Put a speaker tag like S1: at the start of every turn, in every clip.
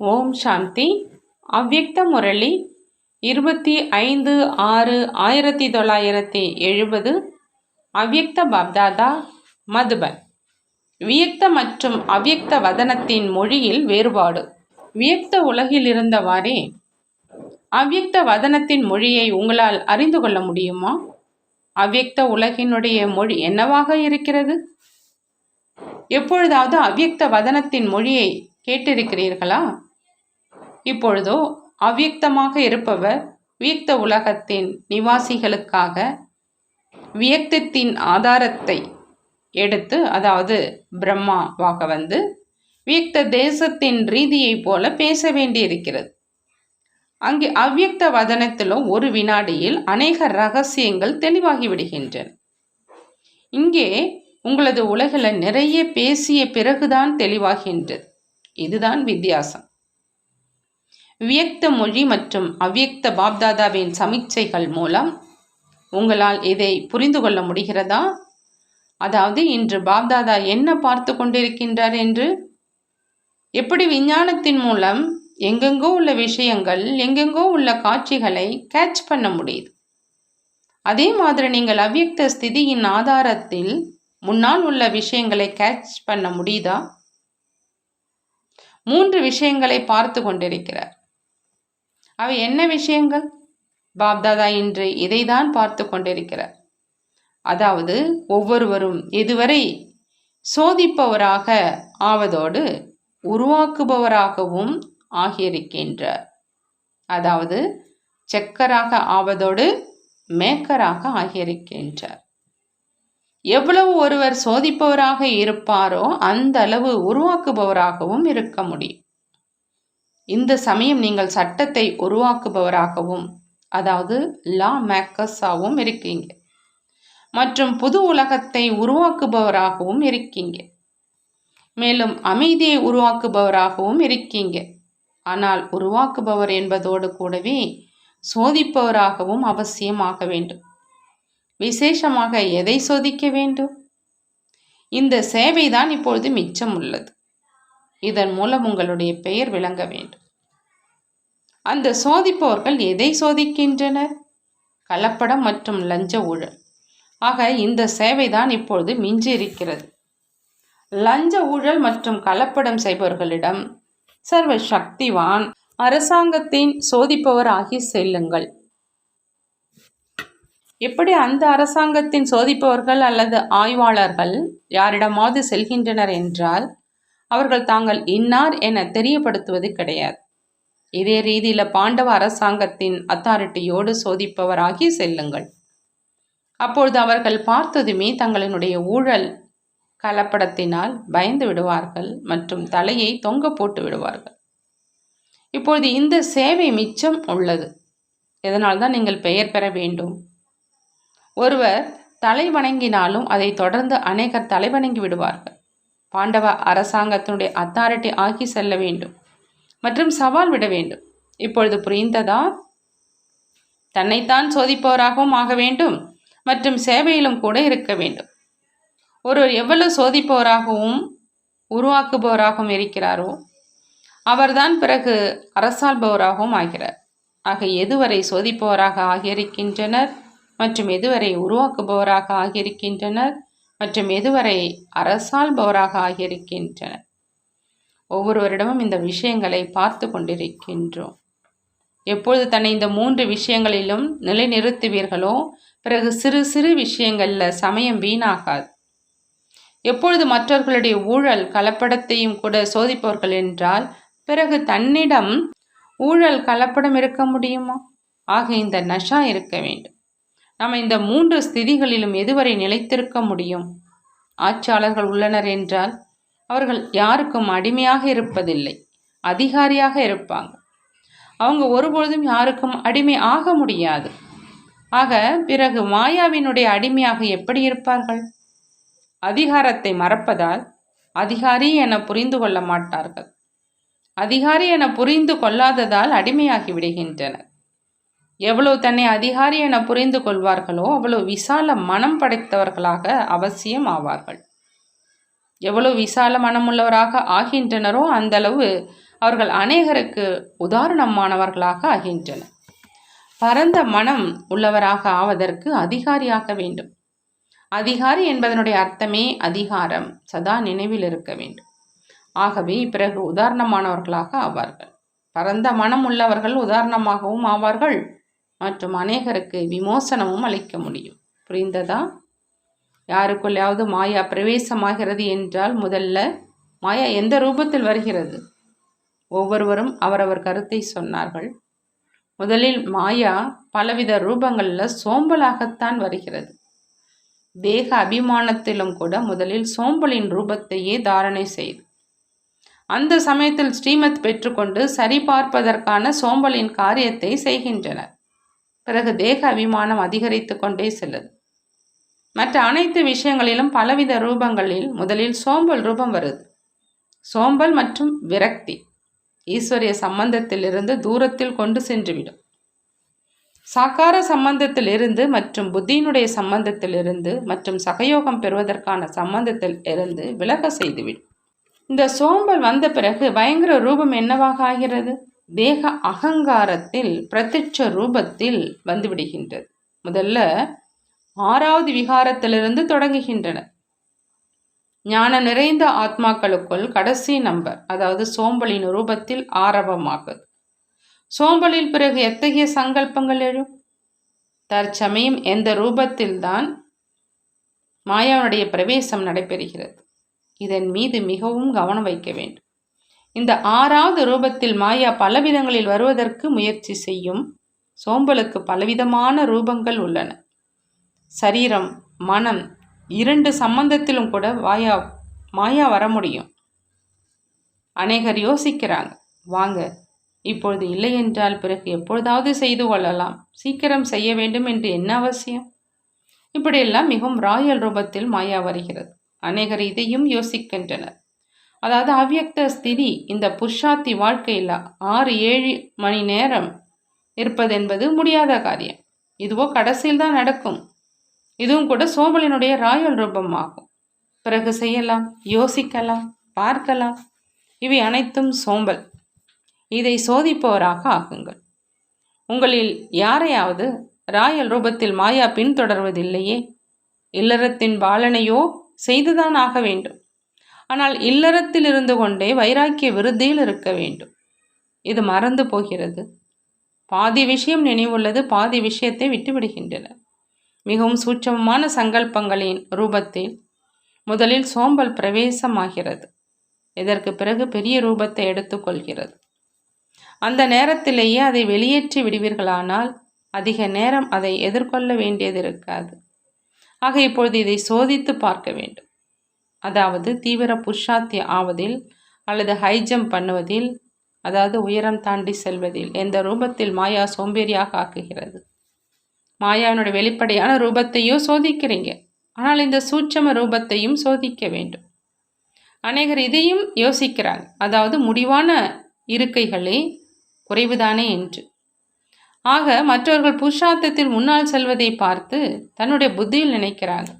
S1: ஓம் சாந்தி. அவ்யக்த முரளி இருபத்தி ஐந்து ஆறு ஆயிரத்தி தொள்ளாயிரத்தி எழுபது. அவ்யக்த பப்தாதா மதுபன். வியக்த மற்றும் அவ்யக்த வதனத்தின் மொழியில் வேறுபாடு. வியக்த உலகில் இருந்தவாறே அவ்யக்த வதனத்தின் மொழியை உங்களால் அறிந்து கொள்ள முடியுமா? அவ்யக்த உலகினுடைய மொழி என்னவாக இருக்கிறது? எப்பொழுதாவது அவ்யக்த வதனத்தின் மொழியை கேட்டிருக்கிறீர்களா? இப்பொழுதோ அவ்யக்தமாக இருப்பவர் வியக்த உலகத்தின் நிவாசிகளுக்காக வியக்தத்தின் ஆதாரத்தை எடுத்து அதாவது பிரம்மாவாக வந்து வியக்த தேசத்தின் ரீதியைப் போல பேச வேண்டியிருக்கிறது. அங்கே அவ்யக்த வதனத்திலும் ஒரு வினாடியில் அநேக ரகசியங்கள் தெளிவாகிவிடுகின்றன. இங்கே உங்களது உலகில் நிறைய பேசிய பிறகுதான் தெளிவாகின்றது. இதுதான் வித்தியாசம். வியக்த மொழி மற்றும் அவ்வியக்த பாப்தாதாவின் சமீட்சைகள் மூலம் உங்களால் இதை புரிந்து கொள்ள முடிகிறதா? அதாவது இன்று பாப்தாதா என்ன பார்த்து கொண்டிருக்கின்றார் என்று? எப்படி விஞ்ஞானத்தின் மூலம் எங்கெங்கோ உள்ள விஷயங்கள் எங்கெங்கோ உள்ள காட்சிகளை கேட்ச் பண்ண முடியுது? அதே மாதிரி நீங்கள் அவ்வியக்த ஸ்திதியின் ஆதாரத்தில் முன்னால் உள்ள விஷயங்களை கேட்ச் பண்ண முடியுதா? மூன்று விஷயங்களை பார்த்து கொண்டிருக்கிறார். அவை என்ன விஷயங்கள்? பாப்தாதா இன்று இதைதான் பார்த்து கொண்டிருக்கிறார். அதாவது ஒவ்வொருவரும் இதுவரை சோதிப்பவராக ஆவதோடு உருவாக்குபவராகவும் ஆகியிருக்கின்றார். அதாவது செக்கராக ஆவதோடு மேக்கராக ஆகியிருக்கின்றார். எவ்வளவு ஒருவர் சோதிப்பவராக இருப்பாரோ அந்த அளவு உருவாக்குபவராகவும் இருக்க முடியும். இந்த சமயம் நீங்கள் சட்டத்தை உருவாக்குபவராகவும் அதாவது லா மேக்கர்ஸாகவும் இருக்கீங்க. மற்றும் புது உலகத்தை உருவாக்குபவராகவும் இருக்கீங்க. மேலும் அமைதியை உருவாக்குபவராகவும் இருக்கீங்க. ஆனால் உருவாக்குபவர் என்பதோடு கூடவே சோதிப்பவராகவும் அவசியமாக வேண்டும். விசேஷமாக எதை சோதிக்க வேண்டும்? இந்த சேவைதான் இப்பொழுது மிச்சம் உள்ளது. இதன் மூலம் உங்களுடைய பெயர் விளங்க வேண்டும். அந்த சோதிப்பவர்கள் எதை சோதிக்கின்றனர்? கலப்படம் மற்றும் லஞ்ச ஊழல். ஆக இந்த சேவைதான் இப்பொழுது மிஞ்சி இருக்கிறது லஞ்ச ஊழல் மற்றும் கலப்படம் செய்பவர்களிடம் சர்வ சக்திவான் அரசாங்கத்தின் சோதிப்பவர் ஆகி செல்லுங்கள். எப்படி அந்த அரசாங்கத்தின் சோதிப்பவர்கள் அல்லது ஆய்வாளர்கள் யாரிடமாவது செல்கின்றனர் என்றால் அவர்கள் தாங்கள் இன்னார் என தெரியப்படுத்துவது கிடையாது. இதே ரீதியில் பாண்டவ அரசாங்கத்தின் அத்தாரிட்டியோடு சோதிப்பவராகி செல்லுங்கள். அப்பொழுது அவர்கள் பார்த்ததுமே தங்களினுடைய ஊழல் கலப்படத்தினால் பயந்து விடுவார்கள் மற்றும் தலையை தொங்க போட்டு விடுவார்கள். இப்பொழுது இந்த சேவை மிச்சம் உள்ளது. இதனால்தான் நீங்கள் பெயர் பெற வேண்டும். ஒருவர் தலை வணங்கினாலும் அதை தொடர்ந்து அநேகர் தலை வணங்கி விடுவார்கள். பாண்டவ அரசாங்கத்தினுடைய அத்தாரிட்டி ஆக்கி செல்ல வேண்டும். மற்றும் சவால் விட வேண்டும். இப்பொழுது புரிந்ததா? தன்னைத்தான் சோதிப்பவராகவும் ஆக வேண்டும். மற்றும் சேவையிலும் கூட இருக்க வேண்டும். ஒருவர் எவ்வளவு சோதிப்பவராகவும் உருவாக்குபவராகவும் இருக்கிறாரோ அவர்தான் பிறகு அரசாள்பவராகவும் ஆகிறார். ஆக எதுவரை சோதிப்பவராக ஆகியிருக்கின்றனர்? மற்றும் எதுவரை உருவாக்குபவராக ஆகியிருக்கின்றனர்? மற்றும் எதுவரை அரசாள்பவராக ஆகியிருக்கின்றனர். ஒவ்வொருவரிடமும் இந்த விஷயங்களை பார்த்து கொண்டிருக்கின்றோம். எப்பொழுது தன்னை இந்த மூன்று விஷயங்களிலும் நிலைநிறுத்துவீர்களோ பிறகு சிறு சிறு விஷயங்களில் சமயம் வீணாகாது. எப்பொழுது மற்றவர்களுடைய ஊழல் கலப்படத்தையும் கூட சோதிப்பவர்கள் என்றால் பிறகு தன்னிடம் ஊழல் கலப்படம் இருக்க முடியுமா? ஆக இந்த நஷா இருக்க வேண்டும். நாம் இந்த மூன்று ஸ்திதிகளிலும் எதுவரை நிலைத்திருக்க முடியும்? ஆட்சியாளர்கள் உள்ளனர் என்றால் அவர்கள் யாருக்கும் அடிமையாக இருப்பதில்லை அதிகாரியாக இருப்பாங்க. அவங்க ஒருபொழுதும் யாருக்கும் அடிமை ஆக முடியாது. ஆக பிறகு மாயாவினுடைய அடிமையாக எப்படி இருப்பார்கள்? அதிகாரத்தை மறப்பதால் அதிகாரி என புரிந்து கொள்ள மாட்டார்கள். அதிகாரி என புரிந்து கொள்ளாததால் அடிமையாகி விடுகின்றனர். எவ்வளவு தன்னை அதிகாரி என புரிந்து கொள்வார்களோ அவ்வளவு விசால மனம் படைத்தவர்களாக அவசியம் ஆவார்கள். எவ்வளவு விசால மனமுள்ளவராக ஆகின்றனரோ அந்த அளவு அவர்கள் அநேகருக்கு உதாரணமானவர்களாக ஆகின்றனர். பரந்த மனம் உள்ளவராக ஆவதற்கு அதிகாரியாக வேண்டும். அதிகாரி என்பதனுடைய அர்த்தமே அதிகாரம் சதா நினைவில் இருக்க வேண்டும். ஆகவே பிறகு உதாரணமானவர்களாக ஆவார்கள். பரந்த மனம் உள்ளவர்கள் உதாரணமாகவும் ஆவார்கள். மற்றும் அநேகருக்கு விமோசனமும் அளிக்க முடியும். புரிந்ததா? யாருக்குள்ளையாவது மாயா பிரவேசமாகிறது என்றால் முதல்ல மாயா எந்த ரூபத்தில் வருகிறது? ஒவ்வொருவரும் அவரவர் கருத்தை சொன்னார்கள். முதலில் மாயா பலவித ரூபங்களில் சோம்பலாகத்தான் வருகிறது. தேக அபிமானத்திலும் கூட முதலில் சோம்பலின் ரூபத்தையே தாரணை செய்து அந்த சமயத்தில் ஸ்ரீமத் பெற்றுக்கொண்டு சரிபார்ப்பதற்கான சோம்பலின் காரியத்தை செய்கின்றனர். பிறகு தேக அபிமானம் அதிகரித்து கொண்டே செல்லுது. மற்ற அனைத்து விஷயங்களிலும் பலவித ரூபங்களில் முதலில் சோம்பல் ரூபம் வருது. சோம்பல் மற்றும் விரக்தி ஈஸ்வரிய சம்பந்தத்திலிருந்து தூரத்தில் கொண்டு சென்றுவிடும். சாக்கார சம்பந்தத்திலிருந்து மற்றும் புத்தியினுடைய சம்பந்தத்திலிருந்து மற்றும் சகயோகம் பெறுவதற்கான சம்பந்தத்தில் இருந்து விலக செய்துவிடும். இந்த சோம்பல் வந்த பிறகு பயங்கர ரூபம் என்னவாக ஆகிறது? தேக அகங்காரத்தில் பிரத்யட்ச ரூபத்தில் வந்துவிடுகின்றது. முதல்ல ஆறாவது விகாரத்திலிருந்து தொடங்குகின்றன. ஞானம் நிறைந்த ஆத்மாக்களுக்குள் கடைசி நம்பர் அதாவது சோம்பலின் ரூபத்தில் ஆரம்பமாகுது. சோம்பலில் பிறகு எத்தகைய சங்கல்பங்கள் எழும்? தற்சமயம் எந்த ரூபத்தில்தான் மாயாவுடைய பிரவேசம் நடைபெறுகிறது. இதன் மீது மிகவும் கவனம் வைக்க வேண்டும். இந்த ஆறாவது ரூபத்தில் மாயா பலவிதங்களில் வருவதற்கு முயற்சி செய்யும். சோம்பலுக்கு பலவிதமான ரூபங்கள் உள்ளன. சரீரம் மனம் இரண்டு சம்பந்தத்திலும் கூட வாயா மாயா வர முடியும். அநேகர் யோசிக்கிறாங்க வாங்க இப்பொழுது இல்லை என்றால் பிறகு எப்பொழுதாவது செய்து கொள்ளலாம். சீக்கிரம் செய்ய வேண்டும் என்று என்ன அவசியம்? இப்படியெல்லாம் மிகவும் ராயல் ரூபத்தில் மாயா வருகிறது. அநேகர் இதையும் யோசிக்கின்றனர். அதாவது அவ்வியக்த ஸ்திதி இந்த புருஷாத்தி வாழ்க்கையில் ஆறு ஏழு மணி நேரம் இருப்பது என்பது முடியாத காரியம். இதுவோ கடைசியில் தான் நடக்கும். இதுவும் கூட சோம்பலினுடைய ராயல் ரூபமாகும். பிறகு செய்யலாம் யோசிக்கலாம் பார்க்கலாம். இவை அனைத்தும் சோம்பல். இதை சோதிப்பவராக ஆகுங்கள். உங்களில் யாரையாவது ராயல் ரூபத்தில் மாயா பின்தொடர்வதில்லையே? இல்லறத்தின் பாலனையோ செய்துதான் ஆக வேண்டும். ஆனால் இல்லறத்தில் இருந்து கொண்டே வைராக்கிய விருத்தியில் இருக்க வேண்டும். இது மறந்து போகிறது. பாதி விஷயம் நினைவுள்ளது பாதி விஷயத்தை விட்டுவிடுகின்றன. மிகவும் சூட்சமமான சங்கல்பங்களின் ரூபத்தில் முதலில் சோம்பல் பிரவேசமாகிறது. இதற்கு பிறகு பெரிய ரூபத்தை எடுத்துக்கொள்கிறது அந்த நேரத்திலேயே அதை வெளியேற்றி விடுவீர்களானால் அதிக நேரம் அதை எதிர்கொள்ள வேண்டியது இருக்காது. ஆக இப்பொழுது இதை சோதித்து பார்க்க வேண்டும். அதாவது தீவிர புருஷாத்திய ஆவதில் அல்லது ஹைஜம்ப் பண்ணுவதில் அதாவது உயரம் தாண்டி செல்வதில் எந்த ரூபத்தில் மாயா சோம்பேறியாக ஆக்குகிறது? மாயாவினுடைய வெளிப்படையான ரூபத்தையும் சோதிக்கிறீங்க. ஆனால் இந்த சூட்சம ரூபத்தையும் சோதிக்க வேண்டும். அநேகர் இதையும் யோசிக்கிறாங்க அதாவது முடிவான இருக்கைகளே குறைவுதானே என்று. ஆக மற்றவர்கள் புருஷார்த்தத்தில் முன்னால் செல்வதை பார்த்து தன்னுடைய புத்தியில் நினைக்கிறாங்க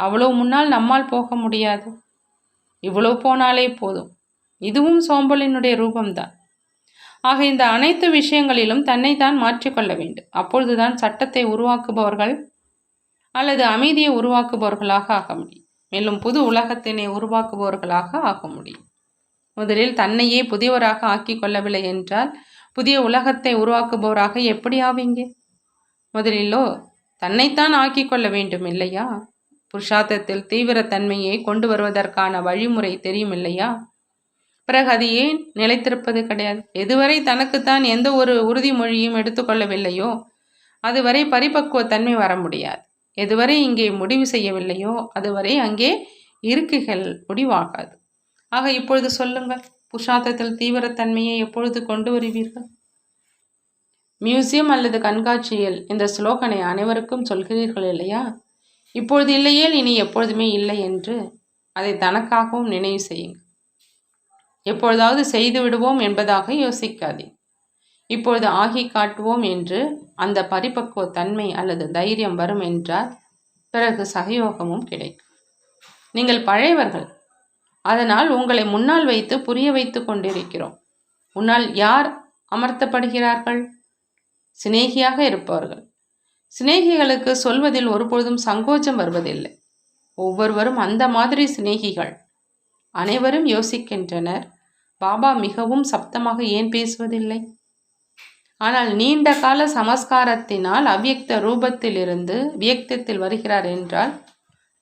S1: அவ்வளோ முன்னால் நம்மால் போக முடியாது. இவ்வளோ போனாலே போதும். இதுவும் சோம்பலினுடைய ரூபம்தான். ஆக இந்த அனைத்து விஷயங்களிலும் தன்னை தான் மாற்றிக்கொள்ள வேண்டும். அப்பொழுதுதான் சட்டத்தை உருவாக்குபவர்கள் அல்லது அமைதியை உருவாக்குபவர்களாக ஆக முடியும். மேலும் புது உலகத்தினை உருவாக்குபவர்களாக ஆக முடியும். முதலில் தன்னையே புதியவராக ஆக்கி கொள்ளவில்லை என்றால் புதிய உலகத்தை உருவாக்குபவராக எப்படி ஆவீங்க? முதலிலோ தன்னைத்தான் ஆக்கி கொள்ள வேண்டும் இல்லையா? புருஷார்த்தத்தில் தீவிரத்தன்மையை கொண்டு வருவதற்கான வழிமுறை தெரியும் இல்லையா பிறகு அது ஏன் நிலைத்திருப்பது கிடையாது? எதுவரை தனக்குத்தான் எந்த ஒரு உறுதிமொழியும் எடுத்துக்கொள்ளவில்லையோ அதுவரை பரிபக்குவத்தன்மை வர முடியாது. எதுவரை இங்கே முடிவு செய்யவில்லையோ அதுவரை அங்கே இருக்கைகள் முடிவாகாது. ஆக இப்பொழுது சொல்லுங்கள் புஷாத்தத்தில் தீவிரத்தன்மையை எப்பொழுது கொண்டு வருவீர்கள்? மியூசியம் அல்லது கண்காட்சியில் இந்த ஸ்லோகனை அனைவருக்கும் சொல்கிறீர்கள் இல்லையா? இப்பொழுது இல்லையேல் இனி எப்பொழுதுமே இல்லை என்று அதை தனக்காகவும் நினைவு செய்யுங்கள். எப்பொழுதாவது செய்து விடுவோம் என்பதாக யோசிக்காதே. இப்பொழுது ஆகி காட்டுவோம் என்று அந்த பரிபக்குவ தன்மை அல்லது தைரியம் வரும் என்றால் பிறகு சகயோகமும் கிடைக்கும். நீங்கள் பழையவர்கள். அதனால் உங்களை முன்னால் வைத்து புரிய வைத்து கொண்டிருக்கிறோம்.
S2: உன்னால் யார் அமர்த்தப்படுகிறார்கள்? சிநேகியாக இருப்பவர்கள். சிநேகிகளுக்கு சொல்வதில் ஒருபொழுதும் சங்கோச்சம் வருவதில்லை. ஒவ்வொருவரும் அந்த மாதிரி சிநேகிகள். அனைவரும் யோசிக்கின்றனர் பாபா மிகவும் சப்தமாக ஏன் பேசுவதில்லை? ஆனால் நீண்ட கால சமஸ்காரத்தினால் அவ்யக்த ரூபத்திலிருந்து வியக்தத்தில் வருகிறார் என்றால்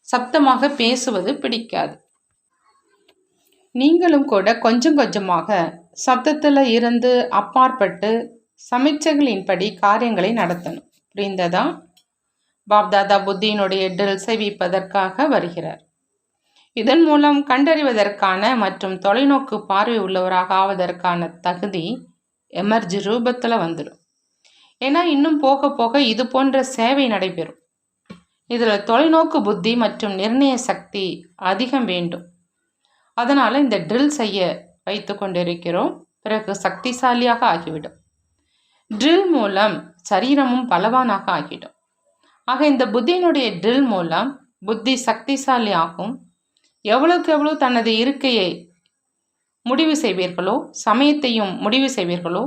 S2: சப்தமாக பேசுவது பிடிக்காது. நீங்களும் கூட கொஞ்சம் கொஞ்சமாக சப்தத்தில் இருந்து அப்பாற்பட்டு சமீட்சைகளின்படி காரியங்களை நடத்தணும். புரிந்ததா? பாப்தாதா புத்தியினுடைய ட்ரில் சேவிப்பதற்காக வருகிறார். இதன் மூலம் கண்டறிவதற்கான மற்றும் தொலைநோக்கு பார்வை உள்ளவராக ஆவதற்கான தகுதி எமர்ஜி ரூபத்தில் வந்துடும் ஏன்னா இன்னும் போக போக இது போன்ற சேவை நடைபெறும். இதில் தொலைநோக்கு புத்தி மற்றும் நிர்ணய சக்தி அதிகம் வேண்டும். அதனால் இந்த ட்ரில் செய்ய வைத்து கொண்டிருக்கிறோம். பிறகு சக்திசாலியாக ஆகிவிடும். ட்ரில் மூலம் சரீரமும் பலவானாக ஆகிடும். ஆக இந்த புத்தியினுடைய ட்ரில் மூலம் புத்தி சக்திசாலி ஆகும் எவ்வளோக்கு எவ்வளோ தனது இருக்கையை முடிவு செய்வீர்களோ சமயத்தையும் முடிவு செய்வீர்களோ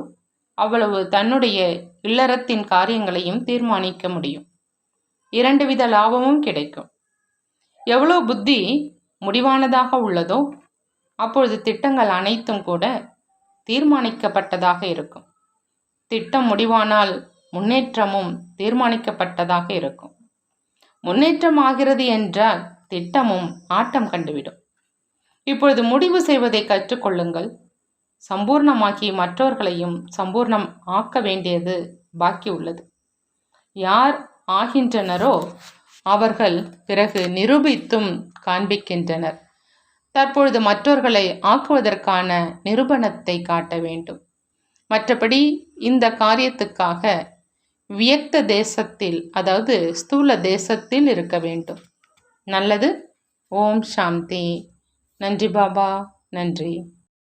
S2: அவ்வளவு தன்னுடைய இல்லறத்தின் காரியங்களையும் தீர்மானிக்க முடியும். இரண்டு வித லாபமும் கிடைக்கும். எவ்வளோ புத்தி முடிவானதாக உள்ளதோ அப்பொழுது திட்டங்கள் அனைத்தும் கூட தீர்மானிக்கப்பட்டதாக இருக்கும். திட்டம் முடிவானால் முன்னேற்றமும் தீர்மானிக்கப்பட்டதாக இருக்கும். முன்னேற்றம் ஆகிறது என்றால் திட்டமும் ஆட்டம் கண்டுவிடும். இப்பொழுது முடிவு செய்வதை கற்றுக்கொள்ளுங்கள். சம்பூர்ணமாக்கி மற்றவர்களையும் சம்பூர்ணம் ஆக்க வேண்டியது பாக்கி உள்ளது. யார் ஆகின்றனரோ அவர்கள் பிறகு நிரூபித்தும் காண்பிக்கின்றனர். தற்பொழுது மற்றவர்களை ஆக்குவதற்கான நிரூபணத்தை காட்ட வேண்டும். மற்றபடி இந்த காரியத்துக்காக வியக்த தேசத்தில் அதாவது ஸ்தூல தேசத்தில் இருக்க வேண்டும். நல்லது. ஓம் சாந்தி. நன்றி பாபா. நன்றி.